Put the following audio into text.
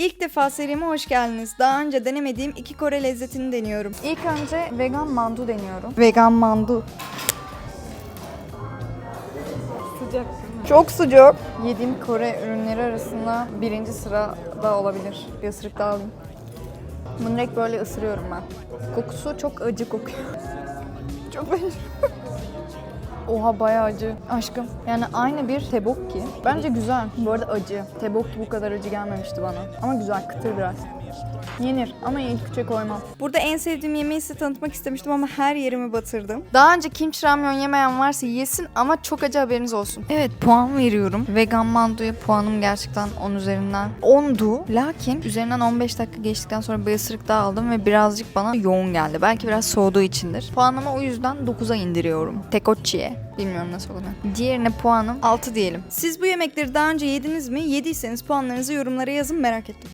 İlk defa serime hoş geldiniz. Daha önce denemediğim iki Kore lezzetini deniyorum. İlk önce vegan mandu deniyorum. Vegan mandu. Sıcak. Çok sıcak. Yediğim Kore ürünleri arasında birinci sırada olabilir. Bir ısırık daha alayım. Bunu direkt böyle ısırıyorum ben. Kokusu çok acı kokuyor. çok acı. Oha bayağı acı. Aşkım. Yani aynı bir tebokki. Bence güzel. Bu arada acı. Tebokki bu kadar acı gelmemişti bana. Ama güzel, kıtır biraz. Yenir ama ilk üçe koymam. Burada en sevdiğim yemeği size tanıtmak istemiştim ama her yerimi batırdım. Daha önce kimchi ramyon yemeyen varsa yesin ama çok acı haberiniz olsun. Evet puan veriyorum. Vegan manduya puanım gerçekten 10 üzerinden 10'du. Lakin üzerinden 15 dakika geçtikten sonra bir ısırık daha aldım ve birazcık bana yoğun geldi. Belki biraz soğuduğu içindir. Puanımı o yüzden 9'a indiriyorum. Tekochi'ye. Bilmiyorum nasıl oluyor. Diğerine puanım 6 diyelim. Siz bu yemekleri daha önce yediniz mi? Yediyseniz puanlarınızı yorumlara yazın merak ettim.